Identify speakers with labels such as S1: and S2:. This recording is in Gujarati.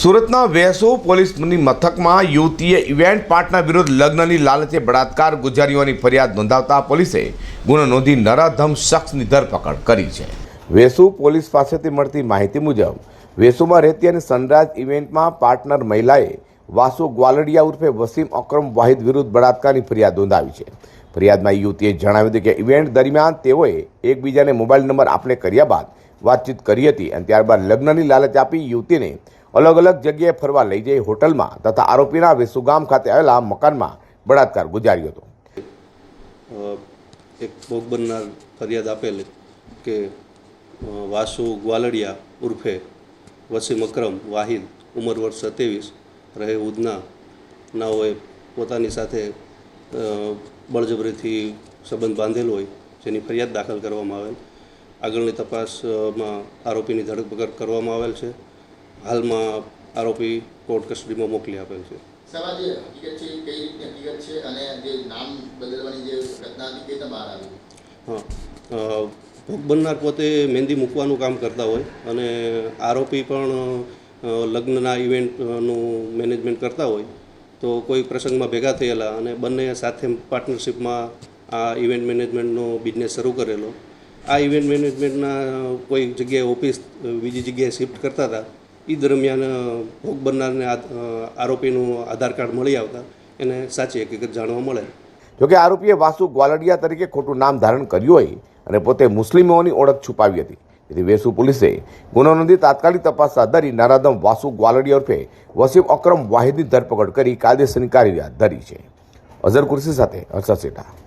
S1: સુરતના વેસો પોલીસની મથકમાં યુવતીએ ઇવેન્ટ પાર્ટનર વિરુદ્ધ લગ્નની લાલચે બળાત્કાર ગુજારીઓની ફરિયાદ નોંધાવતા પોલીસે ગુનો નોંધી નરાધમ શખ્સની ધરપકડ કરી છે. વેસુ પોલીસ પાસેથી મળતી માહિતી મુજબ, વેસુમાં રહેતી અને સનરાઈઝ ઇવેન્ટમાં પાર્ટનર મહિલાએ વાસુ ગ્વાલડિયા ઉર્ફે વસીમ અક્રમ વાહિદ વિરુદ્ધ બળાત્કારની ફરિયાદ નોંધાવી છે. ફરિયાદમાં યુવતીએ જણાવ્યું હતું કે ઇવેન્ટ દરમિયાન તેઓએ એકબીજાને મોબાઈલ નંબર આપલે કર્યા બાદ વાતચીત કરી હતી અને ત્યારબાદ લગ્નની લાલચ આપી યુવતીને અલગ અલગ જગ્યાએ ફરવા લઈ જઈ હોટલમાં તથા આરોપીના વેસુગામ ખાતે આવેલા મકાનમાં બળાત્કાર ગુજાર્યો હતો.
S2: એક ભોગ બનનાર ફરિયાદ આપેલ કે વાસુ ગ્વાલડિયા ઉર્ફે વસીમ અકરમ વાહિદ ઉંમર વર્ષ સત્યાવીસ, રહે ઉધના. નાઓએ પોતાની સાથે બળજબરીથી સંબંધ બાંધેલો હોય જેની ફરિયાદ દાખલ કરવામાં આવેલ. આગળની તપાસમાં આરોપીની ધરપકડ કરવામાં આવેલ છે. હાલમાં આરોપી કોર્ટ કસ્ટડીમાં મોકલી આપેલ છે.
S3: સવાલ જે હકીકત છે કઈ રીતની હકીકત છે અને જે નામ બદલવાની જે ઘટના હતી તે બહાર આવી.
S2: હા ભોગ બનનાર પોતે મહેંદી મૂકવાનું કામ કરતા હોય અને આરોપી પણ લગ્નના ઇવેન્ટનું મેનેજમેન્ટ કરતા હોય તો કોઈ પ્રસંગમાં ભેગા થયેલા અને બંને સાથે પાર્ટનરશિપમાં આ ઇવેન્ટ મેનેજમેન્ટનો બિઝનેસ શરૂ કરેલો. આ ઇવેન્ટ મેનેજમેન્ટના કોઈ જગ્યાએ ઓફિસ બીજી જગ્યાએ શિફ્ટ કરતા હતા એ દરમિયાન ભોગ બનનારને આરોપીનું આધાર કાર્ડ મળી આવતા. એને સાચી હકીકત જાણવા મળે.
S1: જોકે આરોપીએ વાસુ ગ્વાલડિયા તરીકે ખોટું નામ ધારણ કર્યું હોય અને પોતે મુસ્લિમોની ઓળખ છુપાવી હતી. તેથી વેસુ પોલીસે ગુનો નોંધી તાત્કાલિક તપાસ હાથ ધરી નારાદમ વાસુ ગ્વાલડિયા ઉર્ફે વસીમ અક્રમ વાહિદની ધરપકડ કરી કાયદેસરની કાર્યવાહી હાથ ધરી છે. અઝર કુર્સી સાથે હર્ષદ સેઠા.